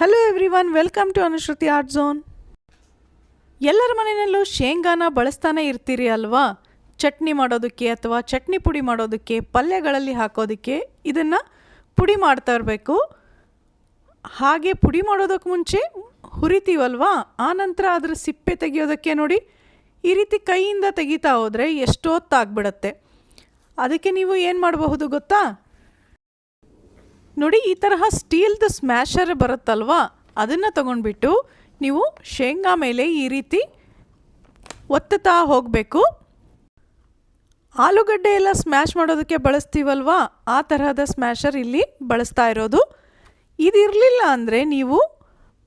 Hello everyone welcome to Anushruthi art zone ಎಲ್ಲರ ಮನೆಯಲ್ಲೂ ಶೇಂಗಾನ ಬಳಸ್ತಾನೆ ಇರ್ತೀರಿ ಅಲ್ವಾ? ಚಟ್ನಿ ಮಾಡೋದಕ್ಕೆ ಅಥವಾ ಚಟ್ನಿ ಪುಡಿ ಮಾಡೋದಕ್ಕೆ, ಪಲ್ಯಗಳಲ್ಲಿ ಹಾಕೋದಕ್ಕೆ ಇದನ್ನು ಪುಡಿ ಮಾಡ್ತಾ ಇರಬೇಕು. ಹಾಗೆ ಪುಡಿ ಮಾಡೋದಕ್ಕೆ ಮುಂಚೆ ಹುರಿತೀವಲ್ವಾ? ಆನಂತರ ಅದರ ಸಿಪ್ಪೆ ತೆಗೆಯೋದಕ್ಕೆ ನೋಡಿ, ಈ ರೀತಿ ಕೈಯಿಂದ ತೆಗಿತಾ ಹೋದರೆ ಎಷ್ಟೊತ್ತಾಗ್ಬಿಡತ್ತೆ. ಅದಕ್ಕೆ ನೀವು ಏನು ಮಾಡಬಹುದು ಗೊತ್ತಾ? ನೋಡಿ, ಈ ತರಹ ಸ್ಟೀಲ್ದು ಸ್ಮ್ಯಾಶರ್ ಬರುತ್ತಲ್ವಾ? ಅದನ್ನು ತಗೊಂಡ್ಬಿಟ್ಟು ನೀವು ಶೇಂಗಾ ಮೇಲೆ ಈ ರೀತಿ ಒತ್ತುತ್ತಾ ಹೋಗಬೇಕು. ಆಲೂಗಡ್ಡೆ ಎಲ್ಲ ಸ್ಮ್ಯಾಶ್ ಮಾಡೋದಕ್ಕೆ ಬಳಸ್ತೀವಲ್ವಾ? ಆ ತರಹದ ಸ್ಮ್ಯಾಶರ್ ಇಲ್ಲಿ ಬಳಸ್ತಾ ಇರೋದು. ಇದಿರಲಿಲ್ಲ ಅಂದರೆ ನೀವು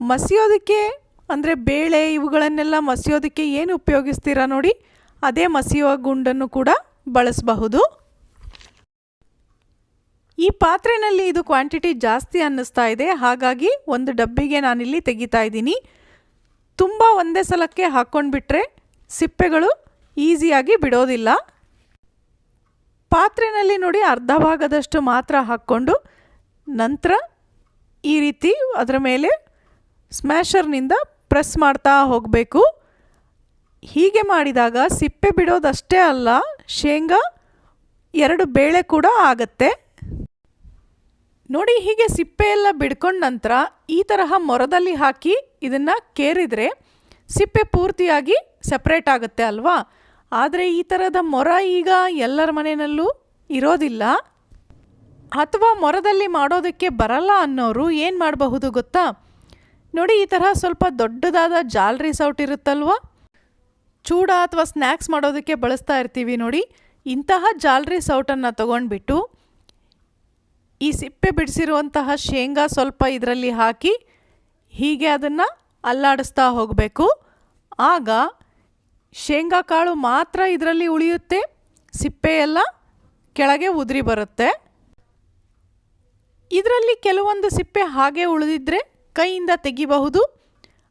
ಮಸಿಯೋದಕ್ಕೆ, ಅಂದರೆ ಬೇಳೆ ಇವುಗಳನ್ನೆಲ್ಲ ಮಸಿಯೋದಕ್ಕೆ ಏನು ಉಪಯೋಗಿಸ್ತೀರಾ ನೋಡಿ, ಅದೇ ಮಸಿಯುವ ಗುಂಡನ್ನು ಕೂಡ ಬಳಸಬಹುದು. ಈ ಪಾತ್ರೆನಲ್ಲಿ ಇದು ಕ್ವಾಂಟಿಟಿ ಜಾಸ್ತಿ ಅನ್ನಿಸ್ತಾ ಇದೆ. ಹಾಗಾಗಿ ಒಂದು ಡಬ್ಬಿಗೆ ನಾನಿಲ್ಲಿ ತೆಗಿತಾ ಇದ್ದೀನಿ. ತುಂಬ ಒಂದೇ ಸಲಕ್ಕೆ ಹಾಕ್ಕೊಂಡ್ಬಿಟ್ರೆ ಸಿಪ್ಪೆಗಳು ಈಸಿಯಾಗಿ ಬಿಡೋದಿಲ್ಲ. ಪಾತ್ರೆನಲ್ಲಿ ನೋಡಿ ಅರ್ಧ ಭಾಗದಷ್ಟು ಮಾತ್ರ ಹಾಕ್ಕೊಂಡು ನಂತರ ಈ ರೀತಿ ಅದರ ಮೇಲೆ ಸ್ಮ್ಯಾಷರ್ನಿಂದ ಪ್ರೆಸ್ ಮಾಡ್ತಾ ಹೋಗಬೇಕು. ಹೀಗೆ ಮಾಡಿದಾಗ ಸಿಪ್ಪೆ ಬಿಡೋದಷ್ಟೇ ಅಲ್ಲ, ಶೇಂಗಾ ಎರಡು ಬೇಳೆ ಕೂಡ ಆಗತ್ತೆ. ನೋಡಿ ಹೀಗೆ ಸಿಪ್ಪೆ ಎಲ್ಲ ಬಿಡ್ಕೊಂಡ ನಂತರ ಈ ತರಹ ಮೊರದಲ್ಲಿ ಹಾಕಿ ಇದನ್ನು ಕೇರಿದರೆ ಸಿಪ್ಪೆ ಪೂರ್ತಿಯಾಗಿ ಸಪ್ರೇಟ್ ಆಗುತ್ತೆ ಅಲ್ವಾ? ಆದರೆ ಈ ಥರದ ಮೊರ ಈಗ ಎಲ್ಲರ ಮನೆಯಲ್ಲೂ ಇರೋದಿಲ್ಲ. ಅಥವಾ ಮೊರದಲ್ಲಿ ಮಾಡೋದಕ್ಕೆ ಬರಲ್ಲ ಅನ್ನೋರು ಏನು ಮಾಡಬಹುದು ಗೊತ್ತಾ? ನೋಡಿ ಈ ತರಹ ಸ್ವಲ್ಪ ದೊಡ್ಡದಾದ ಜಾಲ್ರಿ ಸೌಟ್ ಇರುತ್ತಲ್ವ? ಚೂಡ ಅಥವಾ ಸ್ನ್ಯಾಕ್ಸ್ ಮಾಡೋದಕ್ಕೆ ಬಳಸ್ತಾ ಇರ್ತೀವಿ ನೋಡಿ. ಇಂತಹ ಜಾಲ್ರಿ ಸೌಟನ್ನು ತಗೊಂಡ್ಬಿಟ್ಟು ಈ ಸಿಪ್ಪೆ ಬಿಡಿಸಿರುವಂತಹ ಶೇಂಗಾ ಸ್ವಲ್ಪ ಇದರಲ್ಲಿ ಹಾಕಿ ಹೀಗೆ ಅದನ್ನು ಅಲ್ಲಾಡಿಸ್ತಾ ಹೋಗಬೇಕು. ಆಗ ಶೇಂಗಾ ಕಾಳು ಮಾತ್ರ ಇದರಲ್ಲಿ ಉಳಿಯುತ್ತೆ ಸಿಪ್ಪೆಯೆಲ್ಲ ಕೆಳಗೆ ಉದುರಿ ಬರುತ್ತೆ. ಇದರಲ್ಲಿ ಕೆಲವೊಂದು ಸಿಪ್ಪೆ ಹಾಗೆ ಉಳಿದಿದ್ದರೆ ಕೈಯಿಂದ ತೆಗಿಬಹುದು,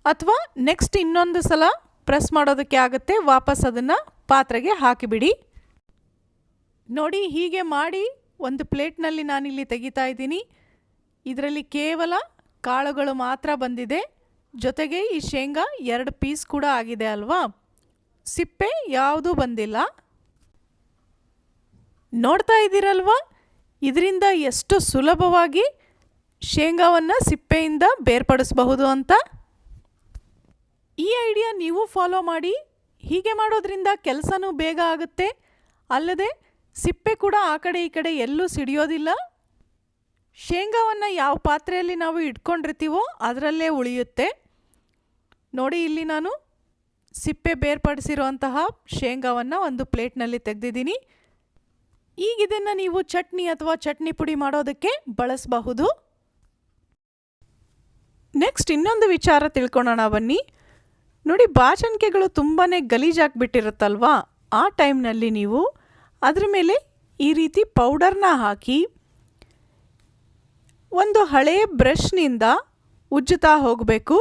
ಅಥವಾ ನೆಕ್ಸ್ಟ್ ಇನ್ನೊಂದು ಸಲ ಪ್ರೆಸ್ ಮಾಡೋದಕ್ಕೆ ಆಗುತ್ತೆ, ವಾಪಸ್ ಅದನ್ನು ಪಾತ್ರೆಗೆ ಹಾಕಿಬಿಡಿ. ನೋಡಿ ಹೀಗೆ ಮಾಡಿ ಒಂದು ಪ್ಲೇಟ್ನಲ್ಲಿ ನಾನಿಲ್ಲಿ ತೆಗಿತಾ ಇದ್ದೀನಿ. ಇದರಲ್ಲಿ ಕೇವಲ ಕಾಳುಗಳು ಮಾತ್ರ ಬಂದಿದೆ. ಜೊತೆಗೆ ಈ ಶೇಂಗಾ ಎರಡು ಪೀಸ್ ಕೂಡ ಆಗಿದೆ ಅಲ್ವಾ? ಸಿಪ್ಪೆ ಯಾವುದೂ ಬಂದಿಲ್ಲ. ನೋಡ್ತಾ ಇದ್ದೀರಲ್ವಾ? ಇದರಿಂದ ಎಷ್ಟು ಸುಲಭವಾಗಿ ಶೇಂಗಾವನ್ನು ಸಿಪ್ಪೆಯಿಂದ ಬೇರ್ಪಡಿಸಬಹುದು ಅಂತ? ಈ ಐಡಿಯಾ ನೀವು ಫಾಲೋ ಮಾಡಿ. ಹೀಗೆ ಮಾಡೋದ್ರಿಂದ ಕೆಲಸನೂ ಬೇಗ ಆಗುತ್ತೆ. ಅಲ್ಲದೆ ಸಿಪ್ಪೆ ಕೂಡ ಆ ಕಡೆ ಈ ಕಡೆ ಎಲ್ಲೂ ಸಿಡಿಯೋದಿಲ್ಲ. ಶೇಂಗಾವನ್ನು ಯಾವ ಪಾತ್ರೆಯಲ್ಲಿ ನಾವು ಇಟ್ಕೊಂಡಿರ್ತೀವೋ ಅದರಲ್ಲೇ ಉಳಿಯುತ್ತೆ. ನೋಡಿ ಇಲ್ಲಿ ನಾನು ಸಿಪ್ಪೆ ಬೇರ್ಪಡಿಸಿರುವಂತಹ ಶೇಂಗಾವನ್ನು ಒಂದು ಪ್ಲೇಟ್ನಲ್ಲಿ ತೆಗೆದಿದ್ದೀನಿ. ಈಗ ಇದನ್ನು ನೀವು ಚಟ್ನಿ ಅಥವಾ ಚಟ್ನಿ ಪುಡಿ ಮಾಡೋದಕ್ಕೆ ಬಳಸಬಹುದು. ನೆಕ್ಸ್ಟ್ ಇನ್ನೊಂದು ವಿಚಾರ ತಿಳ್ಕೊಳ್ಳೋಣ ಬನ್ನಿ. ನೋಡಿ, ಬಾಚಣಿಕೆಗಳು ತುಂಬಾ ಗಲೀಜಾಗಿಬಿಟ್ಟಿರುತ್ತಲ್ವಾ? ಆ ಟೈಮ್ನಲ್ಲಿ ನೀವು ಅದ್ರ ಮೇಲೆ ಈ ರೀತಿ ಪೌಡರ್ನ ಹಾಕಿ ಒಂದು ಹಳೆಯ ಬ್ರಷ್ನಿಂದ ಉಜ್ಜುತ್ತಾ ಹೋಗಬೇಕು.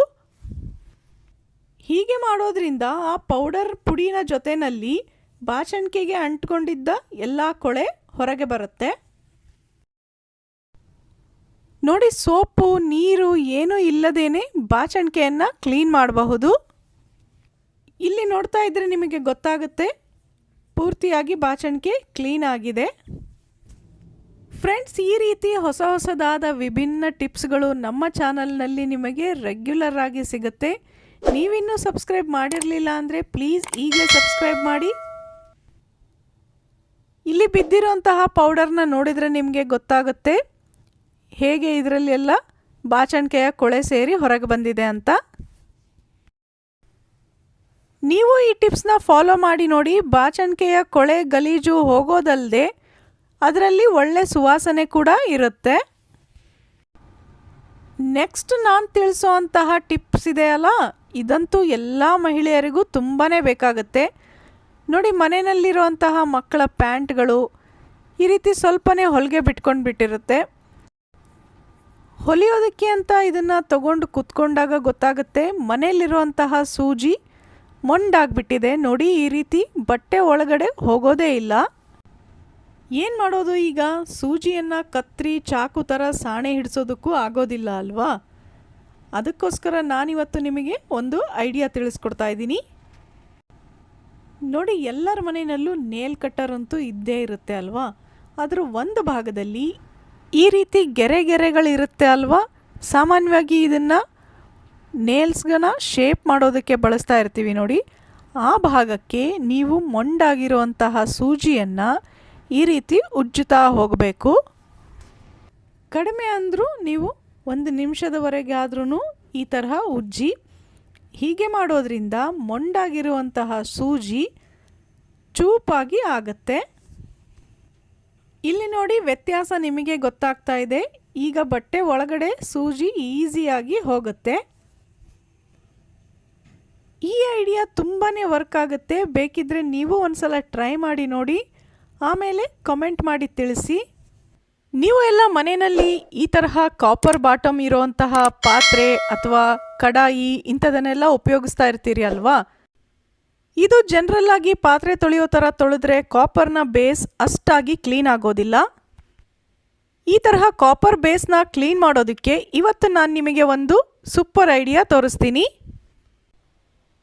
ಹೀಗೆ ಮಾಡೋದ್ರಿಂದ ಆ ಪೌಡರ್ ಪುಡಿನ ಜೊತೆಯಲ್ಲಿ ಬಾಚಣಿಕೆಗೆ ಅಂಟ್ಕೊಂಡಿದ್ದ ಎಲ್ಲ ಕೊಳೆ ಹೊರಗೆ ಬರುತ್ತೆ. ನೋಡಿ, ಸೋಪು, ನೀರು ಏನೂ ಇಲ್ಲದೇನೆ ಬಾಚಣಿಕೆಯನ್ನು ಕ್ಲೀನ್ ಮಾಡಬಹುದು. ಇಲ್ಲಿ ನೋಡ್ತಾ ಇದ್ರೆ ನಿಮಗೆ ಗೊತ್ತಾಗುತ್ತೆ ಪೂರ್ತಿಯಾಗಿ ಬಾಚಣಿಕೆ ಕ್ಲೀನ್ ಆಗಿದೆ. ಫ್ರೆಂಡ್ಸ್, ಈ ರೀತಿ ಹೊಸ ಹೊಸದಾದ ವಿಭಿನ್ನ ಟಿಪ್ಸ್ಗಳು ನಮ್ಮ ಚಾನಲ್ನಲ್ಲಿ ನಿಮಗೆ ರೆಗ್ಯುಲರ್ ಆಗಿ ಸಿಗುತ್ತೆ. ನೀವಿನ್ನೂ ಸಬ್ಸ್ಕ್ರೈಬ್ ಮಾಡಿರಲಿಲ್ಲ ಅಂದರೆ ಪ್ಲೀಸ್ ಈಗಲೇ ಸಬ್ಸ್ಕ್ರೈಬ್ ಮಾಡಿ. ಇಲ್ಲಿ ಬಿದ್ದಿರೋಂತಹ ಪೌಡರ್ನ ನೋಡಿದರೆ ನಿಮಗೆ ಗೊತ್ತಾಗುತ್ತೆ. ಹೇಗೆ ಇದರಲ್ಲಿ ಎಲ್ಲ ಬಾಚಣಿಕೆಯ ಕೊಳೆ ಸೇರಿ ಹೊರಗೆ ಬಂದಿದೆ ಅಂತ. ನೀವು ಈ ಟಿಪ್ಸ್ನ ಫಾಲೋ ಮಾಡಿ ನೋಡಿ. ಬಾಚಣಿಕೆಯ ಕೊಳೆ ಗಲೀಜು ಹೋಗೋದಲ್ಲದೆ ಅದರಲ್ಲಿ ಒಳ್ಳೆ ಸುವಾಸನೆ ಕೂಡ ಇರುತ್ತೆ. ನೆಕ್ಸ್ಟ್ ನಾನು ತಿಳಿಸೋ ಅಂತಹ ಟಿಪ್ಸ್ ಇದೆಯಲ್ಲ ಇದಂತೂ ಎಲ್ಲ ಮಹಿಳೆಯರಿಗೂ ತುಂಬಾ ಬೇಕಾಗುತ್ತೆ. ನೋಡಿ, ಮನೆಯಲ್ಲಿರುವಂತಹ ಮಕ್ಕಳ ಪ್ಯಾಂಟ್ಗಳು ಈ ರೀತಿ ಸ್ವಲ್ಪನೇ ಹೊಲಿಗೆ ಬಿಟ್ಕೊಂಡು ಬಿಟ್ಟಿರುತ್ತೆ. ಹೊಲಿಯೋದಕ್ಕೆ ಅಂತ ಇದನ್ನು ತಗೊಂಡು ಕುತ್ಕೊಂಡಾಗ ಗೊತ್ತಾಗುತ್ತೆ. ಮನೆಯಲ್ಲಿರುವಂತಹ ಸೂಜಿ ಮೊಂಡಾಗ್ಬಿಟ್ಟಿದೆ. ನೋಡಿ ಈ ರೀತಿ ಬಟ್ಟೆ ಒಳಗಡೆ ಹೋಗೋದೇ ಇಲ್ಲ. ಏನು ಮಾಡೋದು ಈಗ? ಸೂಜಿಯನ್ನು ಕತ್ರಿ, ಚಾಕು ಥರ ಸಾಣೆ ಹಿಡಿಸೋದಕ್ಕೂ ಆಗೋದಿಲ್ಲ ಅಲ್ವಾ? ಅದಕ್ಕೋಸ್ಕರ ನಾನಿವತ್ತು ನಿಮಗೆ ಒಂದು ಐಡಿಯಾ ತಿಳಿಸ್ಕೊಡ್ತಾ ಇದ್ದೀನಿ. ನೋಡಿ, ಎಲ್ಲರ ಮನೆಯಲ್ಲೂ ನೇಲ್ ಕಟ್ಟರ್ ಅಂತೂ ಇದ್ದೇ ಇರುತ್ತೆ ಅಲ್ವಾ? ಅದರ ಒಂದು ಭಾಗದಲ್ಲಿ ಈ ರೀತಿ ಗೆರೆ ಗೆರೆಗಳಿರುತ್ತೆ ಅಲ್ವಾ? ಸಾಮಾನ್ಯವಾಗಿ ಇದನ್ನು ನೇಲ್ಸ್ಗನ ಶೇಪ್ ಮಾಡೋದಕ್ಕೆ ಬಳಸ್ತಾ ಇರ್ತೀವಿ ನೋಡಿ. ಆ ಭಾಗಕ್ಕೆ ನೀವು ಮೊಂಡಾಗಿರುವಂತಹ ಸೂಜಿಯನ್ನು ಈ ರೀತಿ ಉಜ್ಜುತ್ತಾ ಹೋಗಬೇಕು. ಕಡಿಮೆ ಅಂದರೂ ನೀವು ಒಂದು ನಿಮಿಷದವರೆಗೆ ಆದ್ರೂ ಈ ತರಹ ಉಜ್ಜಿ. ಹೀಗೆ ಮಾಡೋದ್ರಿಂದ ಮೊಂಡಾಗಿರುವಂತಹ ಸೂಜಿ ಚೂಪಾಗಿ ಆಗುತ್ತೆ. ಇಲ್ಲಿ ನೋಡಿ ವ್ಯತ್ಯಾಸ ನಿಮಗೆ ಗೊತ್ತಾಗ್ತಾ ಇದೆ. ಈಗ ಬಟ್ಟೆ ಒಳಗಡೆ ಸೂಜಿ ಈಸಿಯಾಗಿ ಹೋಗುತ್ತೆ. ಈ ಐಡಿಯಾ ತುಂಬಾ ವರ್ಕ್ ಆಗುತ್ತೆ. ಬೇಕಿದ್ದರೆ ನೀವು ಒಂದ್ಸಲ ಟ್ರೈ ಮಾಡಿ ನೋಡಿ. ಆಮೇಲೆ ಕಮೆಂಟ್ ಮಾಡಿ ತಿಳಿಸಿ. ನೀವು ಎಲ್ಲ ಮನೆಯಲ್ಲಿ ಈ ತರಹ ಕಾಪರ್ ಬಾಟಮ್ ಇರುವಂತಹ ಪಾತ್ರೆ ಅಥವಾ ಕಡಾಯಿ ಇಂಥದನ್ನೆಲ್ಲ ಉಪಯೋಗಿಸ್ತಾ ಇರ್ತೀರಿ ಅಲ್ವಾ? ಇದು ಜನರಲ್ ಆಗಿ ಪಾತ್ರೆ ತೊಳೆಯೋ ಥರ ತೊಳೆದ್ರೆ ಕಾಪರ್ನ ಬೇಸ್ ಅಷ್ಟಾಗಿ ಕ್ಲೀನ್ ಆಗೋದಿಲ್ಲ. ಈ ತರಹ ಕಾಪರ್ ಬೇಸ್ನ ಕ್ಲೀನ್ ಮಾಡೋದಕ್ಕೆ ಇವತ್ತು ನಾನು ನಿಮಗೆ ಒಂದು ಸೂಪರ್ ಐಡಿಯಾ ತೋರಿಸ್ತೀನಿ.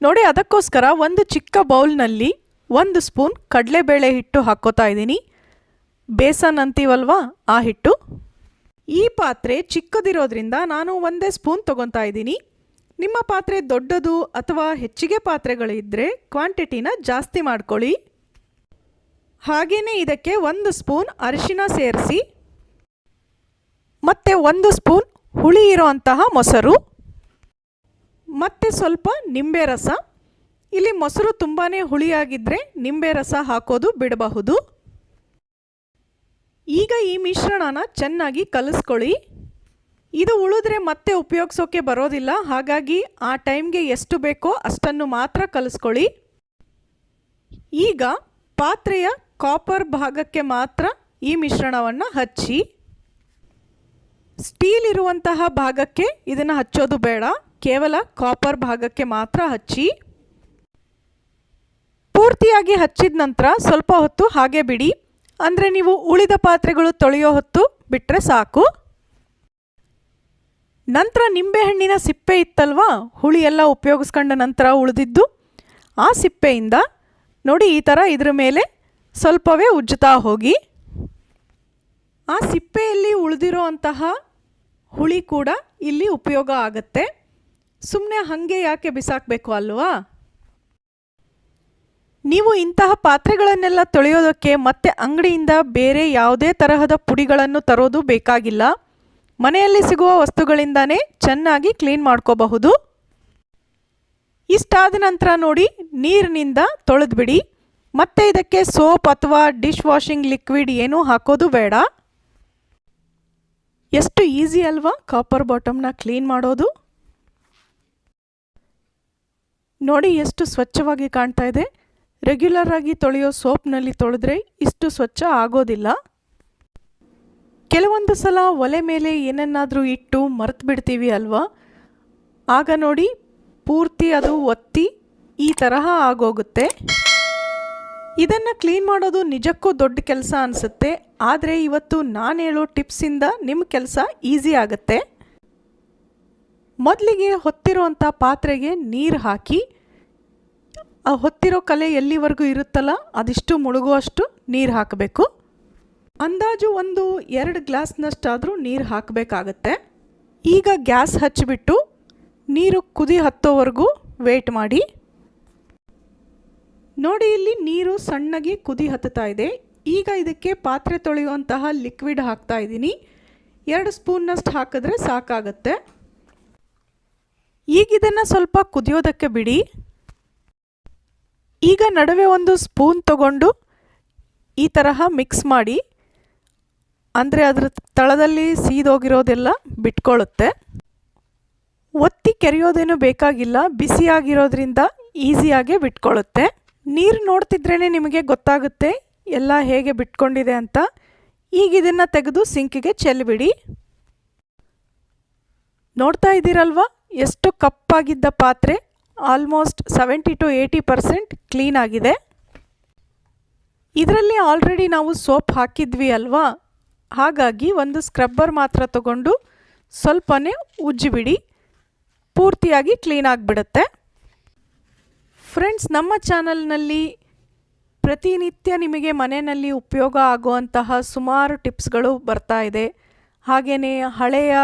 ನೋಡಿ, ಅದಕ್ಕೋಸ್ಕರ ಒಂದು ಚಿಕ್ಕ ಬೌಲ್ನಲ್ಲಿ ಒಂದು ಸ್ಪೂನ್ ಕಡಲೆಬೇಳೆ ಹಿಟ್ಟು ಹಾಕ್ಕೋತಾ ಇದ್ದೀನಿ. ಬೇಸನ್ ಅಂತೀವಲ್ವಾ ಆ ಹಿಟ್ಟು? ಈ ಪಾತ್ರೆ ಚಿಕ್ಕದಿರೋದ್ರಿಂದ ನಾನು ಒಂದೇ ಸ್ಪೂನ್ ತೊಗೊತಾ ಇದ್ದೀನಿ. ನಿಮ್ಮ ಪಾತ್ರೆ ದೊಡ್ಡದು ಅಥವಾ ಹೆಚ್ಚಿಗೆ ಪಾತ್ರೆಗಳಿದ್ದರೆ ಕ್ವಾಂಟಿಟಿನ ಜಾಸ್ತಿ ಮಾಡ್ಕೊಳ್ಳಿ. ಹಾಗೆಯೇ ಇದಕ್ಕೆ ಒಂದು ಸ್ಪೂನ್ ಅರಿಶಿನ ಸೇರಿಸಿ. ಮತ್ತು ಒಂದು ಸ್ಪೂನ್ ಹುಳಿ ಇರೋಂತಹ ಮೊಸರು. ಮತ್ತು ಸ್ವಲ್ಪ ನಿಂಬೆ ರಸ. ಇಲ್ಲಿ ಮೊಸರು ತುಂಬಾ ಹುಳಿಯಾಗಿದ್ದರೆ ನಿಂಬೆ ರಸ ಹಾಕೋದು ಬಿಡಬಹುದು. ಈಗ ಈ ಮಿಶ್ರಣನ ಚೆನ್ನಾಗಿ ಕಲಿಸ್ಕೊಳ್ಳಿ. ಇದು ಉಳಿದ್ರೆ ಮತ್ತೆ ಉಪಯೋಗಿಸೋಕೆ ಬರೋದಿಲ್ಲ. ಹಾಗಾಗಿ ಆ ಟೈಮ್ಗೆ ಎಷ್ಟು ಬೇಕೋ ಅಷ್ಟನ್ನು ಮಾತ್ರ ಕಲಿಸ್ಕೊಳ್ಳಿ. ಈಗ ಪಾತ್ರೆಯ ಕಾಪರ್ ಭಾಗಕ್ಕೆ ಮಾತ್ರ ಈ ಮಿಶ್ರಣವನ್ನು ಹಚ್ಚಿ. ಸ್ಟೀಲ್ ಇರುವಂತಹ ಭಾಗಕ್ಕೆ ಇದನ್ನು ಹಚ್ಚೋದು ಬೇಡ. ಕೇವಲ ಕಾಪರ್ ಭಾಗಕ್ಕೆ ಮಾತ್ರ ಹಚ್ಚಿ, ಪೂರ್ತಿಯಾಗಿ ಹಚ್ಚಿದ ನಂತರ ಸ್ವಲ್ಪ ಹೊತ್ತು ಹಾಗೆ ಬಿಡಿ. ಅಂದರೆ ನೀವು ಉಳಿದ ಪಾತ್ರೆಗಳು ತೊಳೆಯೋ ಹೊತ್ತು ಬಿಟ್ಟರೆ ಸಾಕು. ನಂತರ ನಿಂಬೆಹಣ್ಣಿನ ಸಿಪ್ಪೆ ಇತ್ತಲ್ವಾ? ಹುಳಿ ಎಲ್ಲ ಉಪಯೋಗಿಸ್ಕೊಂಡ ನಂತರ ಉಳಿದಿದ್ದು. ಆ ಸಿಪ್ಪೆಯಿಂದ ನೋಡಿ ಈ ಥರ ಇದ್ರ ಮೇಲೆ ಸ್ವಲ್ಪವೇ ಉಜ್ಜುತ್ತಾ ಹೋಗಿ. ಆ ಸಿಪ್ಪೆಯಲ್ಲಿ ಉಳಿದಿರೋ ಅಂತಹ ಹುಳಿ ಕೂಡ ಇಲ್ಲಿ ಉಪಯೋಗ ಆಗುತ್ತೆ. ಸುಮ್ಮನೆ ಹಾಗೆ ಯಾಕೆ ಬಿಸಾಕಬೇಕು ಅಲ್ವಾ? ನೀವು ಇಂತಹ ಪಾತ್ರೆಗಳನ್ನೆಲ್ಲ ತೊಳೆಯೋದಕ್ಕೆ ಮತ್ತೆ ಅಂಗಡಿಯಿಂದ ಬೇರೆ ಯಾವುದೇ ತರಹದ ಪುಡಿಗಳನ್ನು ತರೋದು ಬೇಕಾಗಿಲ್ಲ. ಮನೆಯಲ್ಲಿ ಸಿಗುವ ವಸ್ತುಗಳಿಂದಾನೇ ಚೆನ್ನಾಗಿ ಕ್ಲೀನ್ ಮಾಡ್ಕೋಬಹುದು. ಇಷ್ಟಾದ ನಂತರ ನೋಡಿ, ನೀರಿನಿಂದ ತೊಳೆದ್ಬಿಡಿ. ಮತ್ತೆ ಇದಕ್ಕೆ ಸೋಪ್ ಅಥವಾ ಡಿಶ್ ವಾಷಿಂಗ್ ಲಿಕ್ವಿಡ್ ಏನೂ ಹಾಕೋದು ಬೇಡ. ಎಷ್ಟು ಈಸಿ ಅಲ್ವಾ? ಕಾಪರ್ ಬಾಟಮ್ನ ಕ್ಲೀನ್ ಮಾಡೋದು. ನೋಡಿ ಎಷ್ಟು ಸ್ವಚ್ಛವಾಗಿ ಕಾಣ್ತಾ ಇದೆ. ರೆಗ್ಯುಲರ್ ಆಗಿ ತೊಳೆಯೋ ಸೋಪ್ನಲ್ಲಿ ತೊಳೆದ್ರೆ ಇಷ್ಟು ಸ್ವಚ್ಛ ಆಗೋದಿಲ್ಲ. ಕೆಲವೊಂದು ಸಲ ಒಲೆ ಮೇಲೆ ಏನನ್ನಾದರೂ ಇಟ್ಟು ಮರೆತು ಬಿಡ್ತೀವಿ ಅಲ್ವಾ? ಆಗ ನೋಡಿ ಪೂರ್ತಿ ಅದು ಒತ್ತಿ ಈ ತರಹ ಆಗೋಗುತ್ತೆ. ಇದನ್ನು ಕ್ಲೀನ್ ಮಾಡೋದು ನಿಜಕ್ಕೂ ದೊಡ್ಡ ಕೆಲಸ ಅನಿಸುತ್ತೆ. ಆದರೆ ಇವತ್ತು ನಾನು ಹೇಳೋ ಟಿಪ್ಸಿಂದ ನಿಮ್ಮ ಕೆಲಸ ಈಸಿ ಆಗುತ್ತೆ. ಮೊದಲಿಗೆ ಹೊತ್ತಿರುವಂಥ ಪಾತ್ರೆಗೆ ನೀರು ಹಾಕಿ, ಆ ಹೊತ್ತಿರೋ ಕಲೆ ಎಲ್ಲಿವರೆಗೂ ಇರುತ್ತಲ್ಲ, ಅದಿಷ್ಟು ಮುಳುಗುವಷ್ಟು ನೀರು ಹಾಕಬೇಕು. ಅಂದಾಜು ಒಂದು ಎರಡು ಗ್ಲಾಸ್ನಷ್ಟಾದರೂ ನೀರು ಹಾಕಬೇಕಾಗತ್ತೆ. ಈಗ ಗ್ಯಾಸ್ ಹಚ್ಚಿಬಿಟ್ಟು ನೀರು ಕುದಿ ಹತ್ತೋವರೆಗೂ ವೇಟ್ ಮಾಡಿ. ನೋಡಿ ಇಲ್ಲಿ ನೀರು ಸಣ್ಣಗೆ ಕುದಿ ಹತ್ತುತ್ತಾ ಇದೆ. ಈಗ ಇದಕ್ಕೆ ಪಾತ್ರೆ ತೊಳೆಯುವಂತಹ ಲಿಕ್ವಿಡ್ ಹಾಕ್ತಾ ಇದ್ದೀನಿ. ಎರಡು ಸ್ಪೂನ್ನಷ್ಟು ಹಾಕಿದ್ರೆ ಸಾಕಾಗತ್ತೆ. ಈಗ ಇದನ್ನು ಸ್ವಲ್ಪ ಕುದಿಯೋದಕ್ಕೆ ಬಿಡಿ. ಈಗ ನಡುವೆ ಒಂದು ಸ್ಪೂನ್ ತಗೊಂಡು ಈ ತರಹ ಮಿಕ್ಸ್ ಮಾಡಿ, ಅಂದರೆ ಅದರ ತಳದಲ್ಲಿ ಸೀದೋಗಿರೋದೆಲ್ಲ ಬಿಟ್ಕೊಳ್ಳುತ್ತೆ ಒತ್ತಿ ಕೆರೆಯೋದೇನು ಬೇಕಾಗಿಲ್ಲ, ಬಿಸಿಯಾಗಿರೋದ್ರಿಂದ ಈಸಿಯಾಗೆ ಬಿಟ್ಕೊಳ್ಳುತ್ತೆ ನೀರು ನೋಡ್ತಿದ್ರೇ ನಿಮಗೆ ಗೊತ್ತಾಗುತ್ತೆ ಎಲ್ಲ ಹೇಗೆ ಬಿಟ್ಕೊಂಡಿದೆ ಅಂತ. ಈಗ ಇದನ್ನು ತೆಗೆದು ಸಿಂಕಿಗೆ ಚೆಲ್ಲಿಬಿಡಿ ನೋಡ್ತಾ ಇದ್ದೀರಲ್ವಾ? ಎಷ್ಟು ಕಪ್ಪಾಗಿದ್ದ ಪಾತ್ರೆ? Almost seventy to eighty percent clean ಆಗಿದೆ. ಇದರಲ್ಲಿ ಆಲ್ರೆಡಿ ನಾವು ಸೋಪ್ ಹಾಕಿದ್ವಿ ಅಲ್ವಾ? ಹಾಗಾಗಿ ಒಂದು ಸ್ಕ್ರಬ್ಬರ್ ಮಾತ್ರ ತಗೊಂಡು ಸ್ವಲ್ಪನೇ ಉಜ್ಜಿಬಿಡಿ. ಪೂರ್ತಿಯಾಗಿ ಕ್ಲೀನ್ ಆಗಿಬಿಡುತ್ತೆ. ಫ್ರೆಂಡ್ಸ್ ನಮ್ಮ ಚಾನಲ್ನಲ್ಲಿ ಪ್ರತಿನಿತ್ಯ ನಿಮಗೆ ಮನೆಯಲ್ಲಿ ಉಪಯೋಗ ಆಗುವಂತಹ ಸುಮಾರು ಟಿಪ್ಸ್ಗಳು ಬರ್ತಾ ಇದೆ. ಹಾಗೆಯೇ ಹಳೆಯ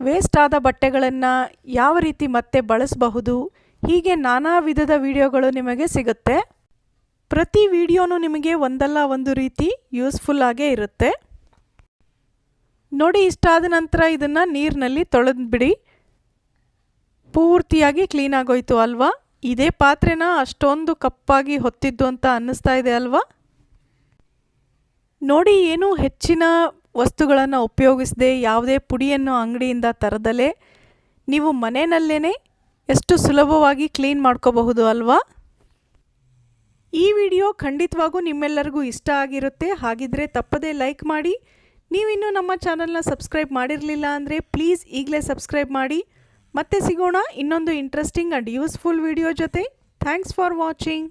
ವೇಸ್ಟ್ ಆದ ಬಟ್ಟೆಗಳನ್ನು ಯಾವ ರೀತಿ ಮತ್ತೆ ಬಳಸಬಹುದು? ಹೀಗೆ ನಾನಾ ವಿಧದ ವಿಡಿಯೋಗಳು ನಿಮಗೆ ಸಿಗುತ್ತೆ. ಪ್ರತಿ ವಿಡಿಯೋನೂ ನಿಮಗೆ ಒಂದಲ್ಲ ಒಂದು ರೀತಿ ಯೂಸ್ಫುಲ್ ಆಗೇ ಇರುತ್ತೆ. ನೋಡಿ, ಇಷ್ಟಾದ ನಂತರ ಇದನ್ನು ನೀರಿನಲ್ಲಿ ತೊಳೆದ್ಬಿಡಿ. ಪೂರ್ತಿಯಾಗಿ ಕ್ಲೀನ್ ಆಗೋಯ್ತು ಅಲ್ವಾ? ಇದೇ ಪಾತ್ರೆನ ಅಷ್ಟೊಂದು ಕಪ್ಪಾಗಿ ಹೊತ್ತಿದ್ದು ಅಂತ ಅನ್ನಿಸ್ತಾ ಇದೆ ಅಲ್ವಾ? ನೋಡಿ, ಏನು ಹೆಚ್ಚಿನ ವಸ್ತುಗಳನ್ನು ಉಪಯೋಗಿಸದೆ ಯಾವುದೇ ಪುಡಿಯನ್ನು ಅಂಗಡಿಯಿಂದ ತರದಲೇ ನೀವು ಮನೆಯಲ್ಲೇ ಎಷ್ಟು ಸುಲಭವಾಗಿ ಕ್ಲೀನ್ ಮಾಡ್ಕೋಬಹುದು ಅಲ್ವಾ? ಈ ವಿಡಿಯೋ ಖಂಡಿತವಾಗೂ ನಿಮ್ಮೆಲ್ಲರಿಗೂ ಇಷ್ಟ ಆಗಿರುತ್ತೆ. ಹಾಗಿದ್ರೆ ತಪ್ಪದೇ ಲೈಕ್ ಮಾಡಿ. ನೀವಿನ್ನೂ ನಮ್ಮ ಚಾನಲ್ನ ಸಬ್ಸ್ಕ್ರೈಬ್ ಮಾಡಿರಲಿಲ್ಲ ಅಂದರೆ ಪ್ಲೀಸ್ ಈಗಲೇ ಸಬ್ಸ್ಕ್ರೈಬ್ ಮಾಡಿ. ಮತ್ತೆ ಸಿಗೋಣ ಇನ್ನೊಂದು ಇಂಟ್ರೆಸ್ಟಿಂಗ್ ಆ್ಯಂಡ್ ಯೂಸ್ಫುಲ್ ವಿಡಿಯೋ ಜೊತೆ. Thanks for watching